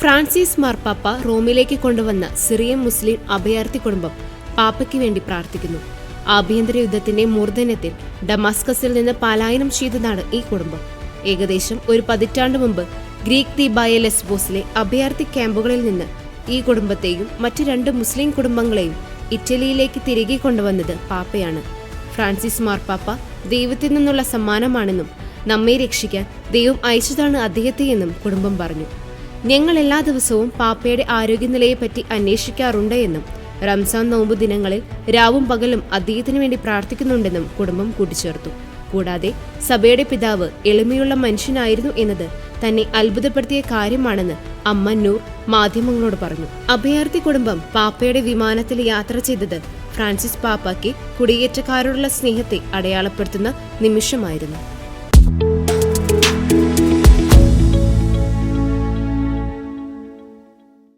Francis മാർപ്പാപ്പ റോമിലേക്ക് കൊണ്ടുവന്ന Syrian മുസ്ലിം അഭയാർത്ഥി കുടുംബം പാപ്പയ്ക്ക് വേണ്ടി പ്രാർത്ഥിക്കുന്നു. ആഭ്യന്തര യുദ്ധത്തിന്റെ മൂർധന്യത്തിൽ ഡമാസ്കസിൽ നിന്ന് പലായനം ചെയ്തതാണ് ഈ കുടുംബം. ഏകദേശം ഒരു പതിറ്റാണ്ട് മുമ്പ് ഗ്രീക്ക് ദ്വീപായ ലെസ്ബോസിലെ അഭയാർത്ഥി ക്യാമ്പുകളിൽ നിന്ന് ഈ കുടുംബത്തെയും മറ്റ് രണ്ട് മുസ്ലിം കുടുംബങ്ങളെയും ഇറ്റലിയിലേക്ക് തിരികെ കൊണ്ടുവന്നത് പാപ്പയാണ്. ഫ്രാൻസിസ് മാർപ്പാപ്പ ദൈവത്തിൽ നിന്നുള്ള സമ്മാനമാണെന്നും നമ്മെ രക്ഷിക്കാൻ ദൈവം അയച്ചതാണ് അദ്ദേഹത്തെയെന്നും കുടുംബം പറഞ്ഞു. ഞങ്ങൾ എല്ലാ ദിവസവും പാപ്പയുടെ ആരോഗ്യനിലയെപ്പറ്റി അന്വേഷിക്കാറുണ്ട് എന്നും റംസാൻ നോമ്പ് ദിനങ്ങളിൽ രാവും പകലും അദ്ദേഹത്തിന് വേണ്ടി പ്രാർത്ഥിക്കുന്നുണ്ടെന്നും കുടുംബം കൂട്ടിച്ചേർത്തു. കൂടാതെ സഭയുടെ പിതാവ് എളിമയുള്ള മനുഷ്യനായിരുന്നു എന്നത് തന്നെ അത്ഭുതപ്പെടുത്തിയ കാര്യമാണെന്ന് അമ്മ നൂർ മാധ്യമങ്ങളോട് പറഞ്ഞു. അഭയാർത്ഥി കുടുംബം പാപ്പയുടെ വിമാനത്തിൽ യാത്ര ചെയ്തത് ഫ്രാൻസിസ് പാപ്പയ്ക്ക് കുടിയേറ്റക്കാരോടുള്ള സ്നേഹത്തെ അടയാളപ്പെടുത്തുന്ന നിമിഷമായിരുന്നു.